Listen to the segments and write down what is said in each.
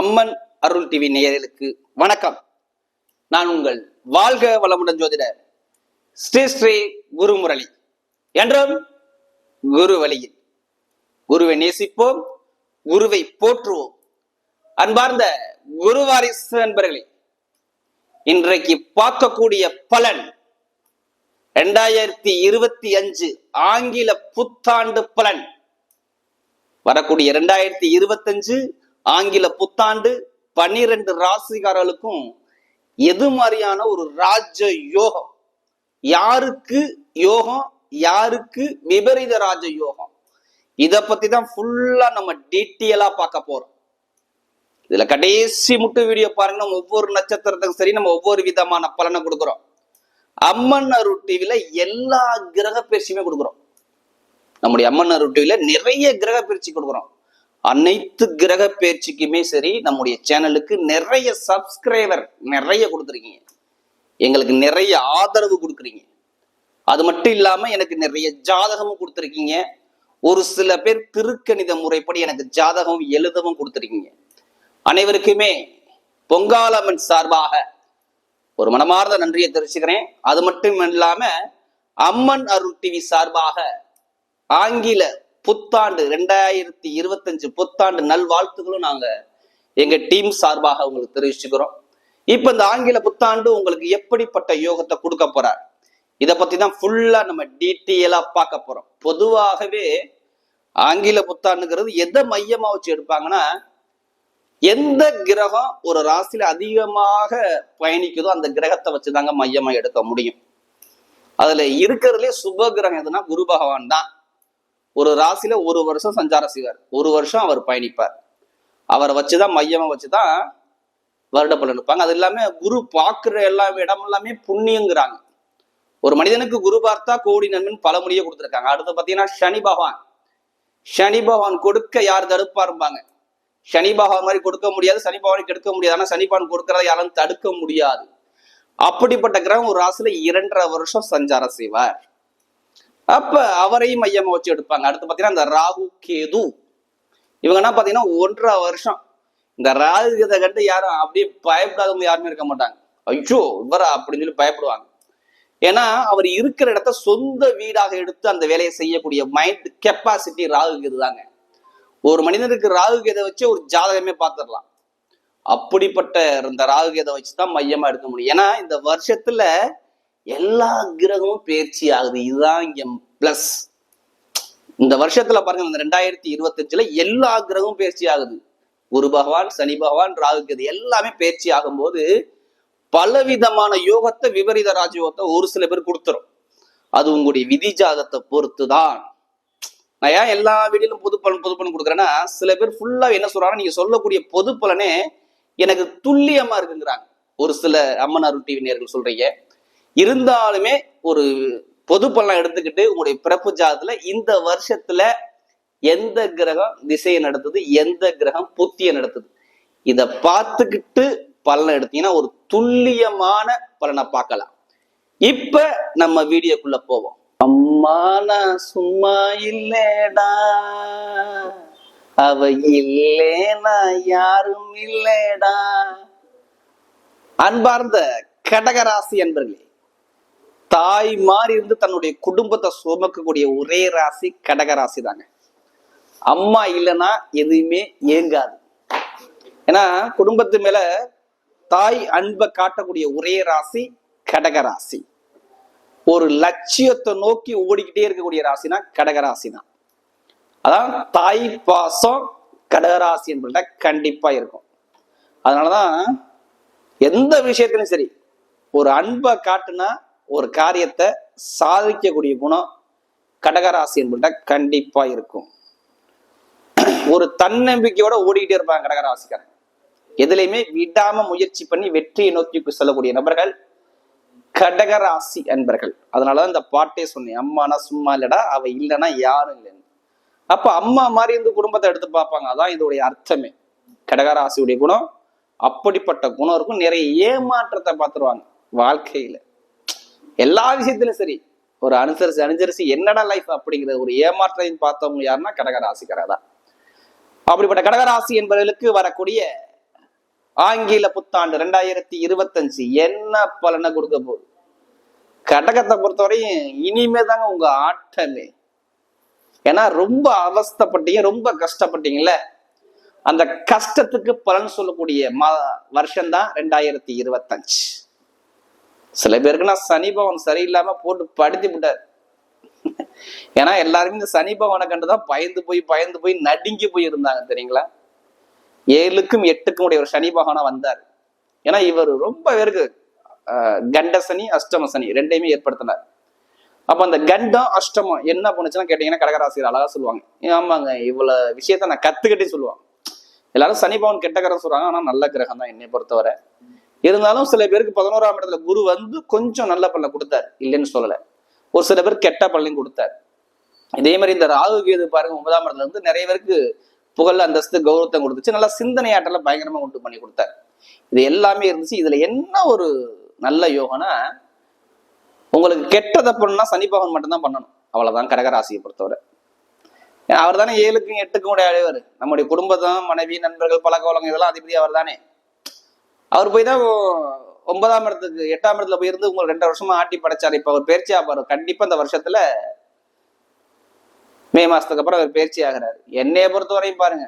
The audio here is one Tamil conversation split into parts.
அம்மன் அருள் டிவி நேயர்களுக்கு வணக்கம். நான் உங்கள் வாழ்க வளமுடன் ஜோதிடர் ஸ்ரீ ஸ்ரீ குருமுரளி. என்றும் குரு வழியில் குருவை நேசிப்போம் குருவை போற்றுவோம். அன்பார்ந்த குருவாரிசு நண்பர்களே இன்றைக்கு பார்க்கக்கூடிய பலன் ரெண்டாயிரத்தி இருபத்தி அஞ்சு ஆங்கில புத்தாண்டு பலன். வரக்கூடிய இரண்டாயிரத்தி இருபத்தஞ்சு ஆங்கில புத்தாண்டு பன்னிரண்டு ராசிகாரர்களுக்கும் எது மாதிரியான ஒரு ராஜ யோகம்? யாருக்கு யோகம்? யாருக்கு விபரீத ராஜ யோகம்? இத பத்தி தான் ஃபுல்லா நம்ம டீட்டெயிலா பார்க்க போறோம். இதுல கடைசி முட்டு வீடியோ பாருங்க. நம்ம ஒவ்வொரு நட்சத்திரத்துக்கும் சரி நம்ம ஒவ்வொரு விதமான பலனை கொடுக்குறோம். அம்மன் அருள் டிவில எல்லா கிரக பயிற்சியுமே கொடுக்குறோம். நம்முடைய அம்மன் அருள் டிவில நிறைய கிரக பயிற்சி கொடுக்குறோம். அனைத்து கிரக பேச்சுக்குமே சரி நம்முடைய சேனலுக்கு நிறைய சப்ஸ்கிரைபர் நிறைய கொடுத்துருக்கீங்க. எங்களுக்கு நிறைய ஆதரவு கொடுக்குறீங்க. அது மட்டும் இல்லாமல் எனக்கு நிறைய ஜாதகமும் கொடுத்துருக்கீங்க. ஒரு சில பேர் திருக்கணித முறைப்படி எனக்கு ஜாதகம் எழுதவும் கொடுத்துருக்கீங்க. அனைவருக்குமே பொங்காலம்மன் சார்பாக ஒரு மனமார்ந்த நன்றியை தெரிவிச்சுக்கிறேன். அது மட்டும் இல்லாம அம்மன் அருள் டிவி சார்பாக ஆங்கில புத்தாண்டு ரெண்டாயிரத்தி இருபத்தஞ்சு புத்தாண்டு நல்வாழ்த்துகளும் நாங்க எங்க டீம் சார்பாக உங்களுக்கு தெரிவிச்சுக்கிறோம். இப்ப இந்த ஆங்கில புத்தாண்டு உங்களுக்கு எப்படிப்பட்ட யோகத்தை கொடுக்க போறார்? இதை பத்தி தான் ஃபுல்லா நம்ம டீட்டெயிலா பார்க்க போறோம். பொதுவாகவே ஆங்கில புத்தாண்டுங்கிறது எதை மையமா வச்சு எடுப்பாங்கன்னா எந்த கிரகம் ஒரு ராசியில அதிகமாக பயணிக்குதோ அந்த கிரகத்தை வச்சுதாங்க மையமா எடுக்க முடியும். அதுல இருக்கிறதுலே சுப கிரகம் எதுனா குரு பகவான் தான். ஒரு ராசியில ஒரு வருஷம் சஞ்சாரம் செய்வார். ஒரு வருஷம் அவர் பயணிப்பார். அவரை வச்சுதான் மையமா வச்சுதான் வருட பலன் இருப்பாங்க அது இல்லாம குரு பார்க்குற எல்லா இடம் எல்லாமே புண்ணியங்கிறாங்க. ஒரு மனிதனுக்கு குரு பார்த்தா கோடி நன்மைன்னு பல மொழியை கொடுத்துருக்காங்க. அடுத்து பாத்தீங்கன்னா சனி பகவான். சனி பகவான் கொடுக்க யார் தடுப்பாருப்பாங்க சனி பகவான் மாதிரி கொடுக்க முடியாது சனி பகவானை கெடுக்க முடியாது. ஆனா சனி பகவான் கொடுக்கறத யாரும் தடுக்க முடியாது. அப்படிப்பட்ட கிரகம் ஒரு ராசியில இரண்டரை வருஷம் சஞ்சாரம் செய்வார். அப்ப அவரையும் மையமா வச்சு எடுப்பாங்க. அடுத்து பாத்தீங்கன்னா இந்த ராகு கேது. இவங்க என்ன பாத்தீங்கன்னா ஒன்றரை வருஷம். இந்த ராகு கேதை கண்டு யாரும் அப்படியே பயப்படாதவங்க யாருமே இருக்க மாட்டாங்க. ஐயோ இவரா அப்படின்னு சொல்லி பயப்படுவாங்க. ஏன்னா அவர் இருக்கிற இடத்த சொந்த வீடாக எடுத்து அந்த வேலையை செய்யக்கூடிய மைண்ட் கெப்பாசிட்டி ராகு கேது தாங்க. ஒரு மனிதனுக்கு ராகு கேதை வச்சு ஒரு ஜாதகமே பார்த்துடலாம் அப்படிப்பட்ட இந்த ராகு கேதை வச்சு தான் மையமா எடுக்க முடியும். ஏன்னா இந்த வருஷத்துல எல்லா கிரகமும் பயிற்சி ஆகுது. இதுதான் இங்க பிளஸ் இந்த வருஷத்துல பாருங்க இந்த ரெண்டாயிரத்தி இருபத்தஞ்சுல எல்லா கிரகமும் பயிற்சி ஆகுது. குரு பகவான் சனி பகவான் ராகு கேது எல்லாமே பயிற்சி ஆகும்போது பலவிதமான யோகத்தை விபரீத ராஜயோகத்தை ஒரு சில பேர் கொடுத்துரும். அது உங்களுடைய விதி ஜாதத்தை பொறுத்து தான் நான் ஏன் எல்லா வீடியிலும் பொது பலன் பொது பலன் கொடுக்குறேன்னா சில பேர் ஃபுல்லா என்ன சொல்றாங்க நீங்க சொல்லக்கூடிய பொது பலனே எனக்கு துல்லியமா இருக்குங்கிறாங்க. ஒரு சில அம்மன் அருள் டிவி நேர்கள் சொல்றீங்க. இருந்தாலுமே ஒரு பொது பலன் எடுத்துக்கிட்டு உங்களுடைய பிறப்பு ஜாதத்துல இந்த வருஷத்துல எந்த கிரகம் திசையை நடத்துது எந்த கிரகம் புத்தியை நடத்துது? இத பார்த்துக்கிட்டு பலனை எடுத்தீங்கன்னா ஒரு துல்லியமான பலனை பார்க்கலாம். இப்ப நம்ம வீடியோக்குள்ள போவோம். அம்மா நான் சும்மா இல்லடா. அவ இல்லேனா யாரும் இல்லடா. அன்பார்ந்த கடகராசி என்பர்களே தாய் மாதிரி இருந்து தன்னுடைய குடும்பத்தை சுமக்கக்கூடிய ஒரே ராசி கடகராசி தாங்க அம்மா இல்லைன்னா எதுவுமே ஏங்காது. ஏன்னா குடும்பத்து மேல தாய் அன்பை காட்டக்கூடிய ஒரே ராசி கடகராசி ஒரு லட்சியத்தை நோக்கி ஓடிக்கிட்டே இருக்கக்கூடிய ராசினா கடகராசி தான் அதான் தாய் பாசம் கடகராசி என்பதுல கண்டிப்பா இருக்கும். அதனாலதான் எந்த விஷயத்திலும் சரி ஒரு அன்பை காட்டுனா ஒரு காரியத்தை சாதிக்கக்கூடிய குணம் கடகராசி என்பட்ட கண்டிப்பா இருக்கும். ஒரு தன்னம்பிக்கையோட ஓடிக்கிட்டே இருப்பாங்க கடகராசிக்காரன் எதுலையுமே விடாம முயற்சி பண்ணி வெற்றியை நோக்கி செல்லக்கூடிய நபர்கள் கடகராசி அன்பர்கள். அதனாலதான் இந்த பாட்டே சொன்னேன் அம்மானா சும்மா இல்லடா அவ இல்லைன்னா யாரும் இல்லைன்னு. அப்ப அம்மா மாதிரி இந்த குடும்பத்தை எடுத்து பார்ப்பாங்க. அதான் இதோடைய அர்த்தமே. கடகராசியுடைய குணம் அப்படிப்பட்ட குணம் இருக்கும். நிறைய ஏமாற்றத்தை பார்த்துருவாங்க வாழ்க்கையில. எல்லா விஷயத்திலும் சரி. ஒரு அனுசரிச்சு அனுசரிச்சு என்னடா லைஃப் அப்படிங்கிற ஒரு ஏமாற்றத்தையும் பார்த்தவங்க யாருன்னா கடகராசிக்காரா தான். அப்படிப்பட்ட கடகராசி என்பவர்களுக்கு வரக்கூடிய ஆங்கில புத்தாண்டு ரெண்டாயிரத்தி இருபத்தஞ்சு என்ன பலனை கொடுக்க போகுது? கடகத்தை பொறுத்தவரையும் இனிமே தாங்க உங்க ஆட்டமே ஏன்னா ரொம்ப அவஸ்தப்பட்டீங்க ரொம்ப கஷ்டப்பட்டீங்கல்ல. அந்த கஷ்டத்துக்கு பலன் சொல்லக்கூடிய மா வருஷம்தான் ரெண்டாயிரத்தி இருபத்தஞ்சு. சில பேருக்கு நான் சனி பவன் சரியில்லாம போட்டு படுத்தி விட்டார். ஏன்னா எல்லாருமே இந்த சனி பவனை கண்டுதான் பயந்து போய் பயந்து போய் நடுங்கி போய் இருந்தாங்க தெரியுங்களா? ஏழுக்கும் எட்டுக்கும் உடைய ஒரு சனி பகவானா வந்தார். ஏன்னா இவர் ரொம்ப பேருக்கு கண்ட சனி அஷ்டம சனி ரெண்டையுமே ஏற்படுத்தினார். அப்ப அந்த கண்டம் அஷ்டமம் என்ன பண்ணுச்சுன்னா கேட்டீங்கன்னா கடகராசிரியர் அழகா சொல்லுவாங்க. ஆமாங்க இவ்வளவு விஷயத்த நான் கத்துக்கிட்டே சொல்லுவாங்க. எல்லாரும் சனி பவன் கெட்ட கிரகம் சொல்றாங்க ஆனா நல்ல கிரகம் தான் என்னை பொறுத்தவரை. இருந்தாலும் சில பேருக்கு பதினோராம் இடத்துல குரு வந்து கொஞ்சம் நல்ல பலன் கொடுத்தாரு. இல்லைன்னு சொல்லலை. ஒரு சில பேர் கெட்ட பலனையும் கொடுத்தார். இதே மாதிரி இந்த ராகு கேது பாருங்க ஒன்பதாம் இடத்துல இருந்து நிறைய பேருக்கு புகழ் அந்தஸ்து கௌரவத்தை கொடுத்துச்சு. நல்லா சிந்தனை ஆற்றல பயங்கரமா உண்டு பண்ணி கொடுத்தாரு. இது எல்லாமே இருந்துச்சு. இதுல என்ன ஒரு நல்ல யோகம்னா உங்களுக்கு கெட்டதை பண்ணுனா சனி பகவான் மட்டும்தான் பண்ணணும். அவ்வளவுதான் கடகராசியை பொறுத்தவரை. அவர் தானே ஏழுக்கும் எட்டுக்கும் உடைய அடைவர். நம்முடைய குடும்பம் மனைவி நண்பர்கள் பழக்க வழக்கம் இதெல்லாம் அதிபதி அவர் தானே. அவர் போய் தான் ஒன்பதாம் இடத்துக்கு எட்டாம் இடத்துல போய் இருந்து உங்களுக்கு ரெண்டு வருஷமா ஆட்டி படைச்சார். இப்ப அவர் பயிற்சி ஆப்பாரு கண்டிப்பா இந்த வருஷத்துல மே மாசத்துக்கு அப்புறம் அவர் பயிற்சி ஆகிறாரு. என்னைய பொறுத்த வரையும் பாருங்க.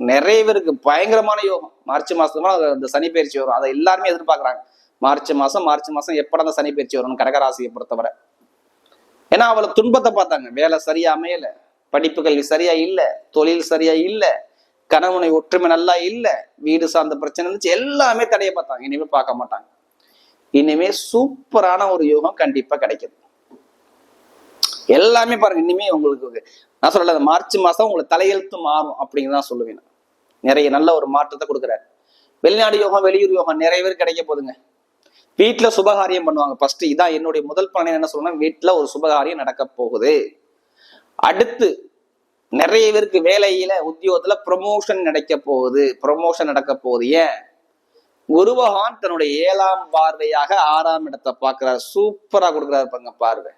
நிறைய பேருக்கு பயங்கரமான யோகம். மார்ச் மாசத்துக்கு மேல அந்த சனி பயிற்சி வரும். அதை எல்லாருமே எதிர்பார்க்கறாங்க. மார்ச் மாசம் மார்ச் மாசம் எப்படா அந்த சனி பயிற்சி வரும்னு கடகராசியை பொறுத்தவரை. ஏன்னா அவளை துன்பத்தை பார்த்தாங்க. வேலை சரியா அமையல. படிப்பு கல்வி சரியா இல்லை. தொழில் சரியா இல்லை. கணவனை ஒற்றுமை நல்லா இல்லை வீடு சார்ந்த பிரச்சனை இருந்துச்சு எல்லாமே தடைய பார்த்தாங்க. இனிமே பார்க்க மாட்டாங்க. இனிமே சூப்பரான ஒரு யோகம் கண்டிப்பா கிடைக்கும். எல்லாமே பாருங்க இனிமே உங்களுக்கு நான் சொல்லல அந்த மார்ச் மாசம் உங்களுக்கு தலையெழுத்து மாறும் அப்படிங்கிறதான் சொல்லுவேன் நான். நிறைய நல்ல ஒரு மாற்றத்தை கொடுக்குறாரு. வெளிநாடு யோகம் வெளியூர் யோகம் நிறைய பேர் கிடைக்க போதுங்க வீட்டுல சுபகாரியம் பண்ணுவாங்க. ஃபர்ஸ்ட் இதான் என்னுடைய முதல் பலனை என்ன சொல்லணும் வீட்டுல ஒரு சுபகாரியம் நடக்க போகுது. அடுத்து நிறைய பேருக்கு வேலையில உத்தியோகத்துல ப்ரொமோஷன் நடக்க போகுது. ப்ரொமோஷன் நடக்க போகுது. ஏன்? குரு பகவான் தன்னுடைய ஏழாம் பார்வையாக ஆறாம் இடத்தை பார்க்கிறார். சூப்பரா கொடுக்குறாரு பாருங்க பார்வை.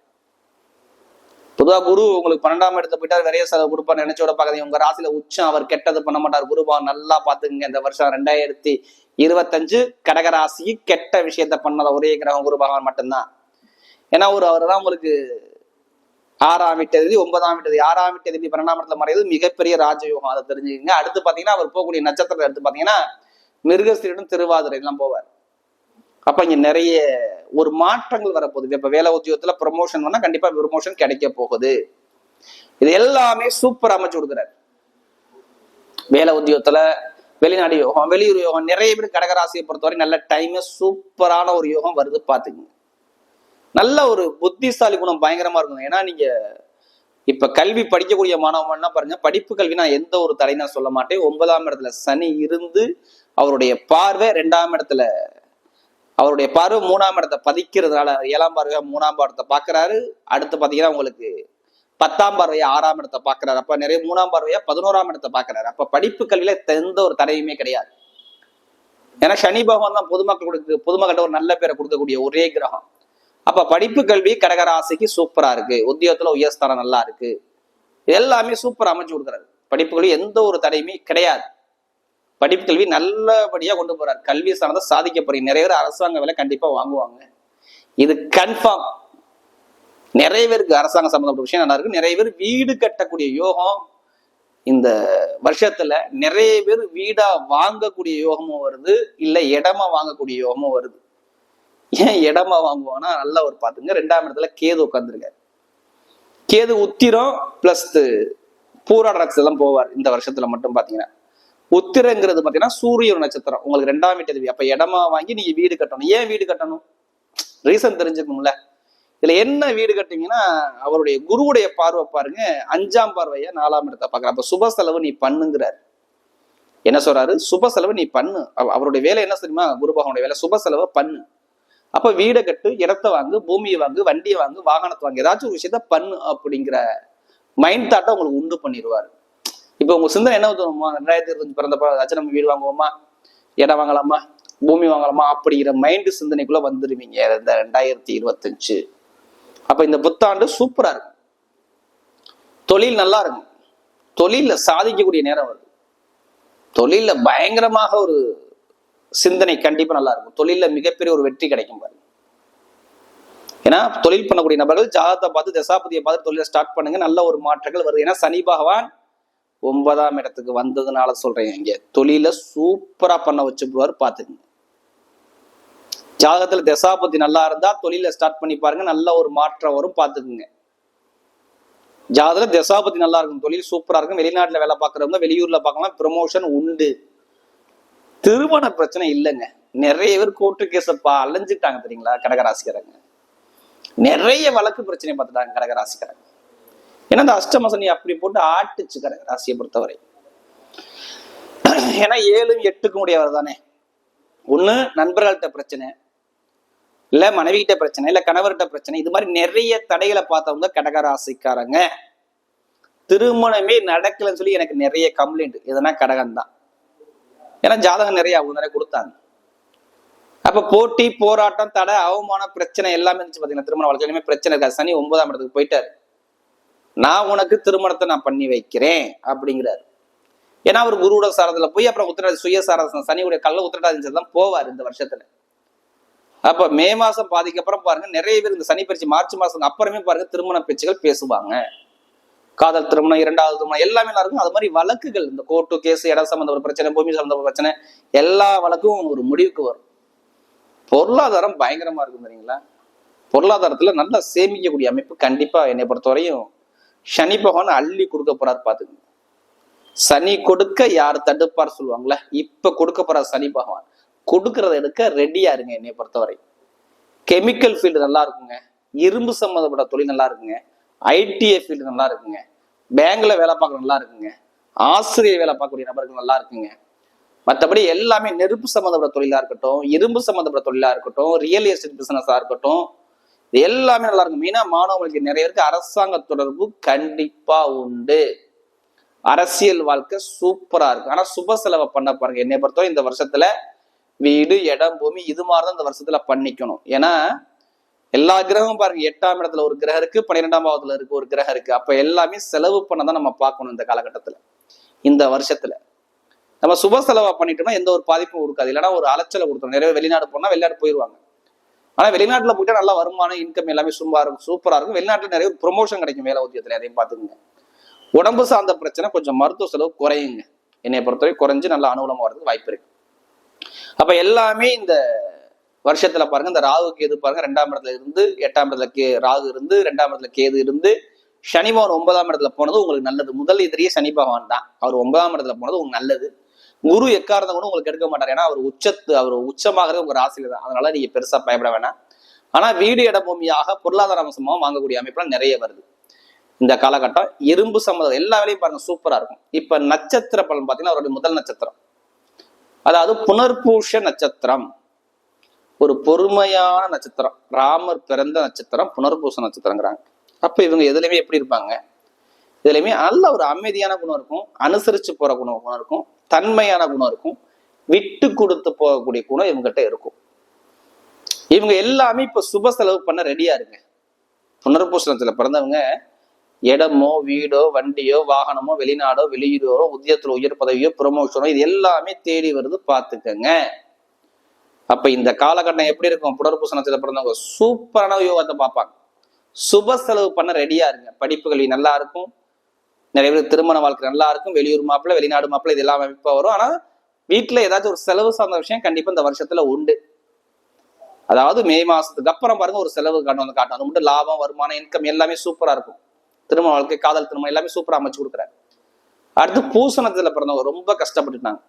பொதுவா குரு உங்களுக்கு பன்னெண்டாம் இடத்தை போயிட்டார் நிறைய செலவு கொடுப்பார் நினைச்சோட பார்க்காதீங்க. உங்க ராசியில உச்சம் அவர் கெட்டது பண்ண மாட்டார். குருபான் நல்லா பாத்துக்கங்க இந்த வருஷம் ரெண்டாயிரத்தி இருபத்தஞ்சு கடகராசிக்கு கெட்ட விஷயத்த பண்ணல ஒரே கிரகம் குரு பகவான் மட்டும்தான். ஏன்னா ஒரு அவர் தான் உங்களுக்கு ஆறாம் வீட்டதிபதி ஒன்பதாம் வீட்டதி ஆறாம் வீட்டதிபதி பன்னெண்டாம் இடத்துல மறைவது மிகப்பெரிய ராஜயோகம். அதை தெரிஞ்சுக்கங்க. அடுத்து பாத்தீங்கன்னா அவர் போகக்கூடிய நட்சத்திரத்தை எடுத்து பாத்தீங்கன்னா மிருகஸ்திரியிடம் திருவாதிரை எல்லாம் போவார். அப்ப இங்க நிறைய ஒரு மாற்றங்கள் வரப்போகுது. இப்ப வேலை உத்தியோகத்துல ப்ரொமோஷன் பண்ணா கண்டிப்பா ப்ரொமோஷன் கிடைக்க போகுது. இது எல்லாமே சூப்பர் அமைச்சு கொடுக்குறாரு. வேலை உத்தியோகத்துல வெளிநாடு யோகம் வெளியூர் யோகம் நிறைய பேர் கடகராசியை பொறுத்தவரை நல்ல டைம் சூப்பரான ஒரு யோகம் வருது பாத்துக்கோங்க. நல்ல ஒரு புத்திசாலி குணம் பயங்கரமா இருக்கும் ஏன்னா நீங்க இப்ப கல்வி படிக்கக்கூடிய மாணவன்னா பாருங்க படிப்பு கல்வி நான் எந்த ஒரு தடை நான் சொல்ல மாட்டேன். ஒன்பதாம் இடத்துல சனி இருந்து அவருடைய பார்வை ரெண்டாம் இடத்துல அவருடைய பார்வை மூணாம் இடத்தை பதிக்கிறதுனால ஏழாம் பார்வையா மூணாம் பாடத்தை பாக்குறாரு அடுத்து பாத்தீங்கன்னா உங்களுக்கு பத்தாம் பார்வையா ஆறாம் இடத்தை பாக்குறாரு அப்ப நிறைய மூணாம் பார்வையா பதினோராம் இடத்தை பாக்குறாரு அப்ப படிப்பு கல்வியில எந்த ஒரு தடையுமே கிடையாது. ஏன்னா சனி பகவான் தான் பொதுமக்களுக்கு பொதுமக்கள்கிட்ட ஒரு நல்ல பேரை கொடுக்கக்கூடிய ஒரே கிரகம். அப்ப படிப்பு கல்வி கடகராசிக்கு சூப்பரா இருக்கு. உத்தியோகத்துல உயர்ஸ்தானம் நல்லா இருக்கு. எல்லாமே சூப்பர் அமைச்சு கொடுக்குறாரு. படிப்பு கல்வி எந்த ஒரு தடையுமே கிடையாது. படிப்பு கல்வி நல்லபடியா கொண்டு போறாரு. கல்வி சார்ந்த சாதிக்க போறீங்க. நிறைய பேர் அரசாங்க வேலை கண்டிப்பா வாங்குவாங்க. இது கன்ஃபார்ம் நிறைய பேருக்கு அரசாங்க சம்பந்தப்பட்ட விஷயம் நல்லா இருக்கு. நிறைய பேர் வீடு கட்டக்கூடிய யோகம் இந்த வருஷத்துல நிறைய பேர் வீடா வாங்கக்கூடிய யோகமும் வருது. இல்ல இடமா வாங்கக்கூடிய யோகமும் வருது. ஏன் இடமா வாங்குவாங்கன்னா நல்லா ஒரு பாத்துங்க ரெண்டாம் இடத்துல கேது உட்காந்துருக்காரு கேது உத்திரம் பிளஸ் பூரா நட்சத்திரம் போவார் இந்த வருஷத்துல மட்டும் பாத்தீங்கன்னா உத்திரங்கிறது பாத்தீங்கன்னா சூரிய நட்சத்திரம். உங்களுக்கு ரெண்டாம் வீட்டு அப்ப இடமா வாங்கி நீங்க வீடு கட்டணும். ஏன் வீடு கட்டணும்? ரீசன் தெரிஞ்சுக்கணும்ல. இதுல என்ன வீடு கட்டிங்கன்னா அவருடைய குருவுடைய பார்வை பாருங்க. அஞ்சாம் பார்வையா நாலாம் இடத்தை பாக்குற அப்ப சுப செலவு நீ பண்ணுங்கிறாரு. என்ன சொல்றாரு? சுப செலவு நீ பண்ணு. அவ- அவருடைய வேலை என்ன தெரியுமா? குரு பகவானுடைய வேலை. சுப செலவை பண்ணு. அப்ப வீடை கட்டு இடத்த வாங்கு பூமியை வாங்கு வண்டியை வாங்கு வாகனத்தை வாங்கு. ஏதாச்சும் ஒரு விஷயத்த பண்ணு அப்படிங்கிற மைண்ட் தாட்டை உங்களுக்கு உண்டு பண்ணிடுவாரு. இப்ப உங்க சிந்தனை என்ன தோணுமா? ரெண்டாயிரத்தி இருபத்தஞ்சு பிறந்தப்ப ஏதாச்சும் நம்ம வீடு வாங்குவோமா? இடம் வாங்கலாமா? பூமி வாங்கலாமா? அப்படிங்கிற மைண்டு சிந்தனைக்குள்ள வந்துருவீங்க. இந்த ரெண்டாயிரத்தி இருபத்தஞ்சு. அப்ப இந்த புத்தாண்டு சூப்பரா இருக்கும். தொழில் நல்லா இருக்கும். தொழில சாதிக்கக்கூடிய நேரம் வருது. தொழில பயங்கரமாக ஒரு சிந்தனை கண்டிப்பா நல்லா இருக்கும். தொழிலில் மிகப்பெரிய ஒரு வெற்றி கிடைக்கும் பாருங்க. ஏன்னா தொழில் பண்ணக்கூடிய நபர்கள் ஜாதகத்தை பார்த்து தசாபதியை பார்த்து தொழிலை ஸ்டார்ட் பண்ணுங்க. நல்ல ஒரு மாற்றங்கள் வருது. ஏன்னா சனி பகவான் ஒன்பதாம் இடத்துக்கு வந்ததுனால சொல்றேன் இங்க. தொழில சூப்பரா பண்ண வச்சுடுவார் பாத்துக்கங்க ஜாதகத்துல தசாபதி நல்லா இருந்தா தொழில ஸ்டார்ட் பண்ணி பாருங்க. நல்ல ஒரு மாற்றம் வரும் பாத்துக்குங்க ஜாதகத்துல தசாபதி நல்லா இருக்கும். தொழில் சூப்பரா இருக்கும். வெளிநாட்டுல வேலை பார்க்கறவங்க வெளியூர்ல பார்க்கலாம். ப்ரமோஷன் உண்டு. திருமண பிரச்சனை இல்லைங்க. நிறைய பேர் கோர்ட்டு கேஸப்பா அலைஞ்சிட்டாங்க தெரியுங்களா? கடகராசிக்காரங்க. நிறைய வழக்கு பிரச்சனை பார்த்துட்டாங்க கடகராசிக்காரங்க. ஏன்னா இந்த அஷ்டம சனி அப்படி போட்டு ஆட்டுச்சு கடகராசியை பொறுத்தவரை. ஏன்னா ஏழும் எட்டுக்கும் உடையவர் தானே. ஒன்று நண்பர்கள்ட்ட பிரச்சனை. இல்லை மனைவிகிட்ட பிரச்சனை. இல்லை கணவர்கிட்ட பிரச்சனை. இது மாதிரி நிறைய தடைகளை பார்த்தவங்க கடகராசிக்காரங்க. திருமணமே நடக்கலைன்னு சொல்லி எனக்கு நிறைய கம்ப்ளைண்ட் எதுனா கடகம் தான் ஏன்னா ஜாதகம் நிறைய அவங்க நிறைய கொடுத்தாங்க. அப்ப போட்டி போராட்டம் தடை அவமான பிரச்சனை எல்லாமே இருந்துச்சு பாத்தீங்கன்னா திருமண வளர்ச்சி பிரச்சனை இருக்காது. சனி ஒன்பதாம் இடத்துக்கு போயிட்டாரு. நான் உனக்கு திருமணத்தை நான் பண்ணி வைக்கிறேன் அப்படிங்கிறாரு. ஏன்னா அவர் குருவோட சாரத்துல போய் அப்புறம் உத்திரடாதி சுயசாரதம் சனியுடைய கல்ல உத்திரடாதி தான் போவார் இந்த வருஷத்துல. அப்ப மே மாசம் பாதிக்கு அப்புறம் பாருங்க நிறைய பேர் இந்த சனி பயிற்சி மார்ச் மாசம் அப்புறமே பாருங்க திருமண பேச்சுகள் பேசுவாங்க. காதல் திருமணம் இரண்டாவது திருமணம் எல்லாமே நல்லா இருக்கும். அது மாதிரி வழக்குகள் இந்த கோர்ட்டு கேஸ் இடம் சம்மந்த ஒரு பிரச்சனை பூமி சம்மந்த ஒரு பிரச்சனை எல்லா வழக்கும் ஒரு முடிவுக்கு வரும். பொருளாதாரம் பயங்கரமா இருக்கும் தெரியுங்களா? பொருளாதாரத்துல நல்லா சேமிக்கக்கூடிய அமைப்பு கண்டிப்பா என்னை பொறுத்தவரையும் சனி பகவான் அள்ளி கொடுக்க போறாரு பாத்துக்கங்க சனி கொடுக்க யார் தடுப்பார் சொல்லுவாங்களே இப்ப கொடுக்க போறார் சனி பகவான். கொடுக்கறத எடுக்க ரெடியா இருங்க என்னை பொறுத்தவரை கெமிக்கல் ஃபீல்டு நல்லா இருக்குங்க. இரும்பு சம்மந்தப்பட்ட தொழில் நல்லா இருக்குங்க. ஐடிஐ ஃபீல்டு நல்லா இருக்குங்க. பேங்க்ல வேலை பார்க்குற நல்லா இருக்குங்க. ஆசிரியர் வேலை பார்க்கக்கூடிய நபர்கள் நல்லா இருக்குங்க. மற்றபடி எல்லாமே நெருப்பு சம்மந்தப்பட்ட தொழிலாக இருக்கட்டும் இரும்பு சம்மந்தப்பட்ட தொழிலாக இருக்கட்டும் ரியல் எஸ்டேட் பிஸ்னஸாக இருக்கட்டும் இது எல்லாமே நல்லா இருக்கும் மெயினாக மாணவர்களுக்கு நிறைய பேருக்கு அரசாங்க தொடர்பு கண்டிப்பாக உண்டு. அரசியல் வாழ்க்கை சூப்பராக இருக்கும் ஆனால் சுப செலவை பண்ண பாருங்க. என்னை பொறுத்தவரை இந்த வருஷத்துல வீடு இடம் பூமி இது மாதிரி தான் இந்த வருஷத்துல பண்ணிக்கணும். ஏன்னா எல்லா கிரகமும் பாருங்க எட்டாம் இடத்துல ஒரு கிரகம் இருக்கு பன்னிரெண்டாம் பாவத்துல இருக்கு ஒரு கிரகம் இருக்கு. அப்ப எல்லாமே செலவு பண்ணதான் நம்ம பார்க்கணும் இந்த காலகட்டத்துல இந்த வருஷத்துல. நம்ம சுப செலவா பண்ணிட்டோம்னா எந்த ஒரு பாதிப்பும் கொடுக்காது. இல்லைன்னா ஒரு அலைச்சலை கொடுத்தோம் நிறைய வெளிநாடு போனா வெளிநாடு போயிடுவாங்க ஆனா வெளிநாட்டுல போயிட்டா நல்லா வருமானம் இன்கம் எல்லாமே சும்மா இருக்கும் சூப்பரா இருக்கும். வெளிநாட்டுல நிறைய ப்ரொமோஷன் கிடைக்கும் வேலை உத்தியத்துல அதையும் பாத்துக்கோங்க உடம்பு சார்ந்த பிரச்சனை கொஞ்சம் மருத்துவ செலவு குறையுங்க. என்னை பொறுத்தவரை குறைஞ்சு நல்லா அனுகூலமா வரதுக்கு வாய்ப்பு இருக்கு. அப்ப எல்லாமே இந்த வருஷத்துல பாருங்க இந்த ராகு கேது பாருங்க ரெண்டாம் இடத்துல இருந்து எட்டாம் இடத்துல கே ராகு இருந்து ரெண்டாம் இடத்துல கேது இருந்து சனி பகவான் ஒன்பதாம் இடத்துல போனது உங்களுக்கு நல்லது. முதல் எதிரியே சனி பகவான் தான். அவர் ஒன்பதாம் இடத்துல போனது உங்களுக்கு நல்லது. குரு எக்காரதம் கூட உங்களுக்கு எடுக்க மாட்டார். ஏன்னா அவர் உச்சத்து அவர் உச்சமாகிறது உங்க ராசியில தான். அதனால நீங்க பெருசா பயப்பட வேணாம். ஆனா வீடு இட பூமியாக பொருளாதார அம்சமாக வாங்கக்கூடிய அமைப்புலாம் நிறைய வருது. இந்த காலகட்டம் இரும்பு சம்மதம் எல்லா வேலையும் பாருங்க சூப்பரா இருக்கும். இப்ப நட்சத்திர பலன் பாத்தீங்கன்னா அவருடைய முதல் நட்சத்திரம். அதாவது புனர்பூஷ நட்சத்திரம். ஒரு பொறுமையான நட்சத்திரம் ராமர் பிறந்த நட்சத்திரம் புனர்பூச நட்சத்திரங்கிறாங்க. அப்ப இவங்க எதுலையுமே எப்படி இருப்பாங்க? இதுலையுமே நல்ல ஒரு அமைதியான குணம் இருக்கும் அனுசரிச்சு போற குணம் குணம் இருக்கும் தன்மையான குணம் இருக்கும் விட்டு கொடுத்து போகக்கூடிய குணம் இவங்ககிட்ட இருக்கும். இவங்க எல்லாமே இப்ப சுப செலவு பண்ண ரெடியா இருங்க. புனர்பூசணத்துல பிறந்தவங்க இடமோ வீடோ வண்டியோ வாகனமோ வெளிநாடோ வெளியூரோ உத்தியத்துல உயர் பதவியோ ப்ரொமோஷனோ இது எல்லாமே தேடி வருது பார்த்துக்கங்க. அப்ப இந்த காலகட்டம் எப்படி இருக்கும்? புனர்பூசணத்துல பிறந்தவங்க சூப்பரான யோகத்தை பார்ப்பாங்க. சுப செலவு பண்ண ரெடியா இருங்க. படிப்பு கல்வி நல்லா இருக்கும். நிறைய பேர் திருமண வாழ்க்கை நல்லா இருக்கும். வெளியூர் மாப்பிள்ளை வெளிநாடு மாப்பிள்ளை இது எல்லாம் அமைப்பா வரும். ஆனா வீட்டுல ஏதாச்சும் ஒரு செலவு சார்ந்த விஷயம் கண்டிப்பா இந்த வருஷத்துல உண்டு. அதாவது மே மாசத்துக்கு அப்புறம் பாருங்க ஒரு செலவு காட்டும் வந்து காட்டும். அது மட்டும் லாபம் வருமானம் இன்கம் எல்லாமே சூப்பரா இருக்கும். திருமண வாழ்க்கை காதல் திருமணம் எல்லாமே சூப்பரா அமைச்சு கொடுக்குறாரு. அடுத்து பூசணத்துல பிறந்தவங்க ரொம்ப கஷ்டப்பட்டுட்டாங்க.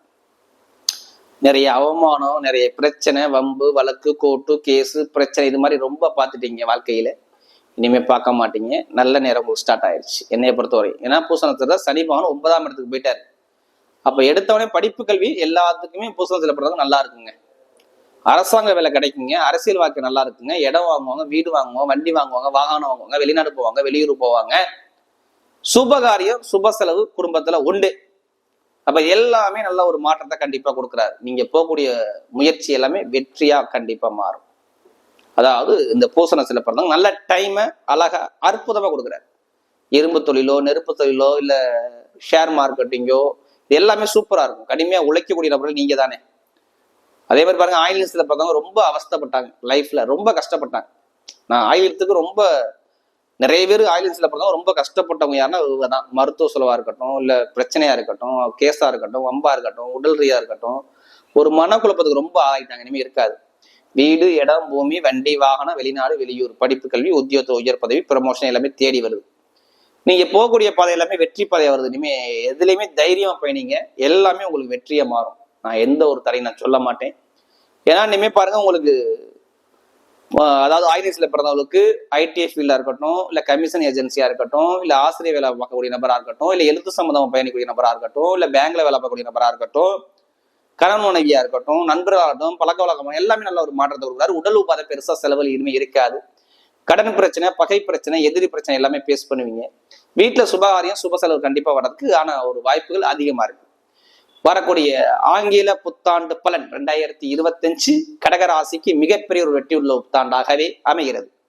நிறைய அவமானம் நிறைய பிரச்சனை வம்பு வழக்கு கோர்ட்டு கேஸு பிரச்சனை இது மாதிரி ரொம்ப பார்த்துட்டீங்க வாழ்க்கையில. இனிமே பார்க்க மாட்டீங்க. நல்ல நேரம் உங்களுக்கு ஸ்டார்ட் ஆயிடுச்சு என்னைய பொறுத்தவரை ஏன்னா பூசணத்துல சனி பகவான் ஒன்பதாம் இடத்துக்கு போயிட்டாரு. அப்போ எடுத்தவொடனே படிப்பு கல்வி எல்லாத்துக்குமே பூசணத்துல பிறந்தவங்க நல்லா இருக்குங்க. அரசாங்க வேலை கிடைக்குங்க. அரசியல் வாக்கு நல்லா இருக்குங்க. இடம் வாங்குவாங்க வீடு வாங்குவாங்க வண்டி வாங்குவாங்க வாகனம் வாங்குவாங்க வெளிநாடு போவாங்க வெளியூர் போவாங்க. சுபகாரியம் சுப செலவு குடும்பத்துல உண்டு. அப்ப எல்லாமே நல்ல ஒரு மாற்றத்தை கண்டிப்பா கொடுக்குறாரு. நீங்க போகக்கூடிய முயற்சி எல்லாமே வெற்றியா கண்டிப்பா மாறும். அதாவது இந்த பூசணத்துல பிறந்தவங்க நல்ல டைமை அழகா அற்புதமா கொடுக்குறாரு. இரும்பு தொழிலோ நெருப்பு தொழிலோ இல்ல ஷேர் மார்க்கெட்டிங்கோ இது எல்லாமே சூப்பரா இருக்கும். கடுமையா உழைக்கக்கூடிய நபர்கள் நீங்க தானே. அதே மாதிரி பாருங்க ஆயில்ஸ்ல பார்த்தவங்க ரொம்ப அவஸ்தைப்பட்டாங்க. லைஃப்ல ரொம்ப கஷ்டப்பட்டாங்க. நான் ஆயிலத்துக்கு ரொம்ப நிறைய பேர் ஆயிலன்ஸ்ல பிறந்தவங்க ரொம்ப கஷ்டப்பட்டவங்க யாருன்னா இவங்க தான் மருத்துவ செலவா இருக்கட்டும் இல்ல பிரச்சனையா இருக்கட்டும் கேஸா இருக்கட்டும் வம்பா இருக்கட்டும் உடல் ரீதியா இருக்கட்டும் ஒரு மனக்குழப்பத்துக்கு ரொம்ப ஆகிட்டாங்க இனிமே இருக்காது. வீடு இடம் பூமி வண்டி வாகனம் வெளிநாடு வெளியூர் படிப்பு கல்வி உத்தியோக உயர் பதவி ப்ரமோஷன் எல்லாமே தேடி வருது. நீங்க போகக்கூடிய பாதை எல்லாமே வெற்றி பாதை வருது. இனிமே எதுலையுமே தைரியமா பயணிங்க. எல்லாமே உங்களுக்கு வெற்றியா மாறும். நான் எந்த ஒரு தரையும் நான் சொல்ல மாட்டேன். ஏன்னா இனிமே பாருங்க உங்களுக்கு அதாவது ஆயிரஸ்ல பிறந்தவங்களுக்கு ஐடிஐ ஃபீல்டா இருக்கட்டும் இல்ல கமிஷன் ஏஜென்சியா இருக்கட்டும் இல்ல ஆசிரியர் வேலை பார்க்கக்கூடிய நபரா இருக்கட்டும் இல்ல எழுத்து சம்மந்தமாக பயணிக்கூடிய நபரா இருக்கட்டும் இல்ல பேங்க்ல வேலை பார்க்கக்கூடிய நபரா இருக்கட்டும் கணவன் மனைவியா இருக்கட்டும் நண்பர்களாகட்டும் இருக்கட்டும் பழக்க வழக்கம் எல்லாமே நல்ல ஒரு மாற்றத்தை கொடுக்குறாரு. உடல் உபாதை பெருசா செலவுகள் இனிமே இருக்காது. கடன் பிரச்சனை பகை பிரச்சனை எதிரி பிரச்சனை எல்லாமே பேஸ் பண்ணுவீங்க. வீட்டுல சுபகாரியம் சுப செலவு கண்டிப்பா வர்றதுக்கு ஆன ஒரு வாய்ப்புகள் அதிகமா இருக்கு. வரக்கூடிய ஆங்கில புத்தாண்டு பலன் ரெண்டாயிரத்தி இருபத்தஞ்சு கடகராசிக்கு மிகப்பெரிய ஒரு வெற்றியுள்ள புத்தாண்டாகவே அமைகிறது.